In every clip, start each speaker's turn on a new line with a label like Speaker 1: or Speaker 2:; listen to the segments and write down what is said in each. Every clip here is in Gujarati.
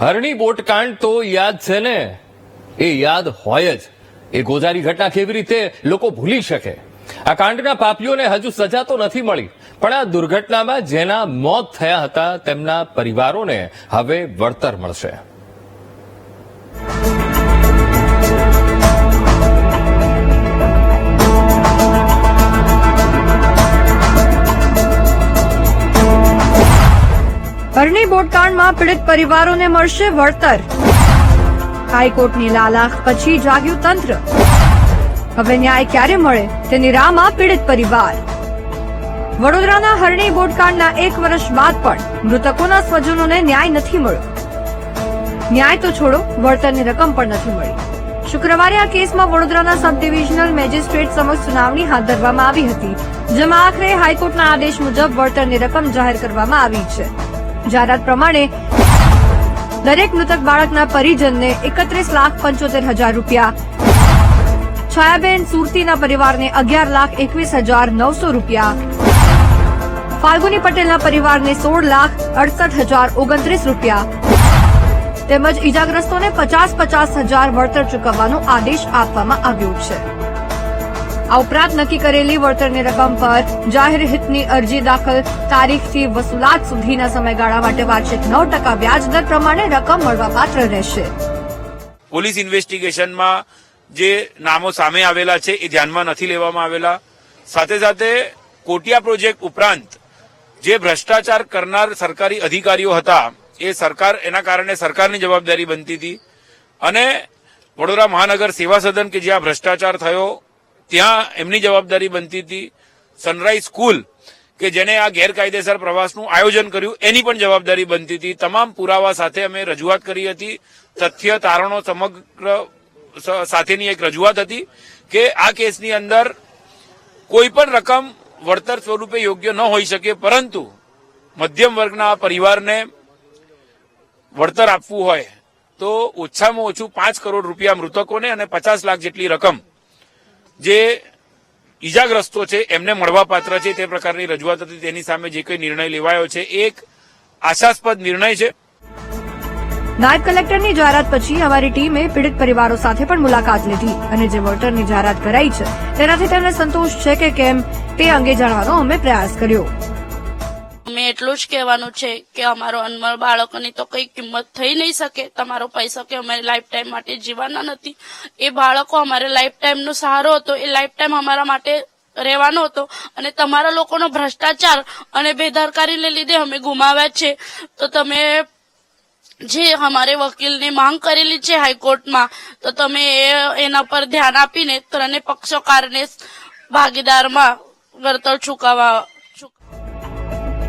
Speaker 1: હરણી બોટકાંડ તો યાદ છે ને? એ યાદ હોય જ. એ ગોજારી ઘટના કેવી રીતે લોકો ભૂલી શકે? આ કાંડના પાપીઓને હજુ સજા તો નથી મળી, પણ આ દુર્ઘટનામાં જેના મોત થયા હતા તેમના પરિવારોને હવે વળતર મળશે.
Speaker 2: હરણી બોટકાંડમાં પીડિત પરિવારોને મળશે વળતર. હાઈકોર્ટની લાલાખ પછી જાગ્યું તંત્ર. હવે ન્યાય ક્યારે મળે તેની રામાં પીડિત પરિવાર. વડોદરાના હરણી બોટકાંડના એક વર્ષ બાદ પણ મૃતકોના સ્વજનોને ન્યાય નથી મળ્યો. ન્યાય તો છોડો, વળતરની રકમ પણ નથી મળી. શુક્રવારે આ કેસમાં વડોદરાના સબ ડિવિઝનલ મેજિસ્ટ્રેટ સમક્ષ સુનાવણી હાથ ધરવામાં આવી હતી, જેમાં આખરે હાઈકોર્ટના આદેશ મુજબ વળતરની રકમ જાહેર કરવામાં આવી છે. જાહેરાત પ્રમાણે દરેક મૃતક બાળકના પરિજનને એકત્રીસ લાખ પંચોતેર હજાર રૂપિયા. છાયાબેન સુરતીના પરિવારને અગિયાર લાખ એકવીસ હજાર નવસો રૂપિયા. ફાલ્ગુની પટેલના પરિવારને સોળ લાખ અડસઠ હજાર ઓગણત્રીસ રૂપિયા. તેમજ ઈજાગ્રસ્તોને પચાસ પચાસ હજાર વળતર ચૂકવવાનો આદેશ આપવામાં આવ્યો છે. આ ઉપરાંત નક્કી કરેલી વળતરની રકમ પર જાહેર હિતની અરજી દાખલ, તારીખથી વસૂલાત સુધીના સમયગાળા માટે વાર્ષિક નવ ટકા વ્યાજ દર પ્રમાણે રકમ મળવાપાત્ર રહેશે.
Speaker 3: પોલીસ ઇન્વેસ્ટિગેશનમાં જે નામો સામે આવેલા છે એ ધ્યાનમાં નથી લેવામાં આવેલા. સાથે સાથે કોટિયા પ્રોજેક્ટ ઉપરાંત જે ભ્રષ્ટાચાર કરનાર સરકારી અધિકારીઓ હતા, એ સરકાર, એના કારણે સરકારની જવાબદારી બનતી હતી. અને વડોદરા મહાનગર સેવા સદન કે જ્યાં ભ્રષ્ટાચાર થયો ત્યાં એમની જવાબદારી બનતી હતી સનરાઈઝ સ્કૂલ, કે જેને આ ગેરકાયદેસર પ્રવાસનું આયોજન કર્યું, એની પણ જવાબદારી બનતી હતી. તમામ પુરાવા સાથે અમે રજૂઆત કરી હતી. તથ્ય, તારણો સમગ્ર સાથેની એક રજૂઆત હતી કે આ કેસની અંદર કોઈ પણ રકમ વળતર સ્વરૂપે યોગ્ય ન હોઈ શકે, પરંતુ મધ્યમ વર્ગના પરિવારને વળતર આપવું હોય તો ઓછામાં ઓછું પાંચ કરોડ રૂપિયા મૃતકોને અને પચાસ લાખ જેટલી રકમ જે ઈજાગ્રસ્તો છે, એમને મળવાપાત્ર છે તે પ્રકારની રજૂઆત હતી. તેની સામે જે કંઈ નિર્ણય લેવાયો છે એક આશાસ્પદ નિર્ણય છે.
Speaker 2: નાયબ કલેક્ટરની જાહેરાત પછી અમારી ટીમે પીડિત પરિવારો સાથે પણ મુલાકાત લીધી અને જે વળતરની જાહેરાત કરાઈ છે, તેનાથી તેમને સંતોષ છે કે કેમ તે અંગે જાણવાનો અમે પ્રયાસ કર્યો.
Speaker 4: અમે એટલું જ કહેવાનું છે કે અમારો અનમોલ બાળકોની તો કઈ કિંમત થઈ નહીં શકે. તમારો પૈસા કે અમારે લાઈફ ટાઈમ માટે જીવાના નથી. એ બાળકો અમારે લાઈફ ટાઈમનો સહારો હતો. એ લાઈફ ટાઈમ અમારા માટે રહેવાનો હતો. અને તમારા લોકોનો ભ્રષ્ટાચાર અને બેદરકારીને લીધે અમે ગુમાવ્યા છે. તો તમે જે અમારે વકીલની માંગ કરેલી છે હાઈકોર્ટમાં, તો તમે એના પર ધ્યાન આપીને ત્રણે પક્ષોકારને ભાગીદારમાં વળતર ચૂકવવા ચૂક-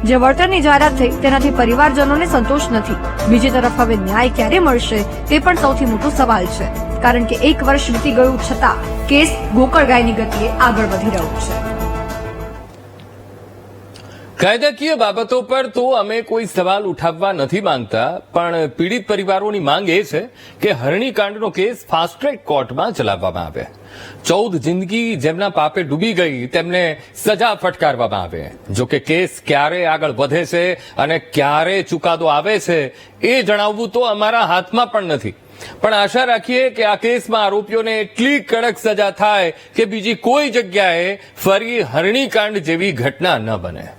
Speaker 2: જે વળતરની જાહેરાત થઈ, તેનાથી પરિવારજનોને સંતોષ નથી. બીજી તરફ હવે ન્યાય ક્યારે મળશે, તે પણ સૌથી મોટો સવાલ છે. કારણ કે એક વર્ષ વીતી ગયું છતાં, કેસ ગોકળગાયની ગતિએ આગળ વધી રહ્યો છે.
Speaker 1: કાયદાકીય બાબતો પર તો અમે કોઈ સવાલ ઉઠાવવા નથી માંગતા, પણ પીડિત પરિવારોની માંગ એ છે કે હરણીકાંડનો કેસ ફાસ્ટ ટ્રેક કોર્ટમાં ચલાવવામાં આવે. ચૌદ જિંદગી જેમના પાપે ડૂબી ગઈ, તેમને સજા ફટકારવામાં આવે. જો કે કેસ ક્યારે આગળ વધે છે અને ક્યારે ચુકાદો આવે છે, એ જણાવવું તો અમારા હાથમાં પણ નથી. પણ આશા રાખીએ કે આ કેસમાં આરોપીઓને એટલી કડક સજા થાય કે બીજી કોઈ જગ્યાએ ફરી હરણીકાંડ જેવી ઘટના ન બને.